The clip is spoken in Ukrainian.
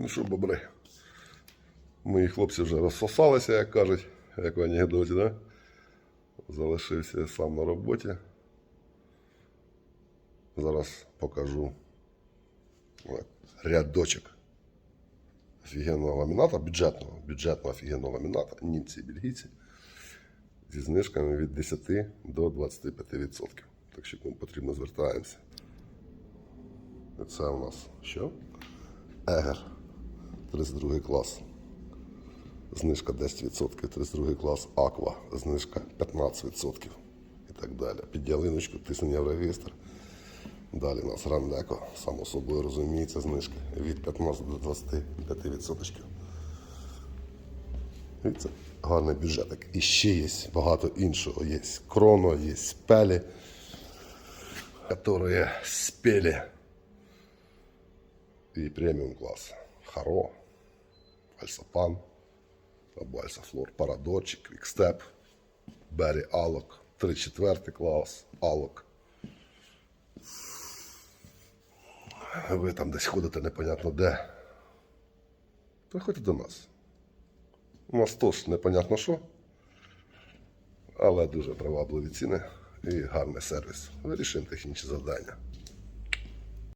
Ну що, бобри? Мої хлопці вже розсосалися, як кажуть, як в анекдоті, да? Залишився сам на роботі. Зараз покажу рядочок офігенного ламіната, бюджетного, бюджетного офігенного ламіната, німці і бельгійці, зі знижками від 10 до 25%. Так що кому потрібно звертаємося. Це у нас що? Егер. 32 клас. Знижка 10%, 32 клас Аква, знижка 15% і так далі. Під ялиночку тиснення в регістр. Далі у нас Ранлеко, само собою розуміється, знижки від 15 до 25%. І це гарний бюджетик. І ще є багато іншого. Є Кроно, є Спелі, які спели. І преміум клас. Харо, Альсапан, або Альсафлор, Парадорчик, Квікстеп, Бері Алок, 3-4 клас, Алок. Ви там десь ходите непонятно де. Приходьте до нас. У нас теж непонятно що, але дуже привабливі ціни і гарний сервіс. Вирішуємо технічні завдання.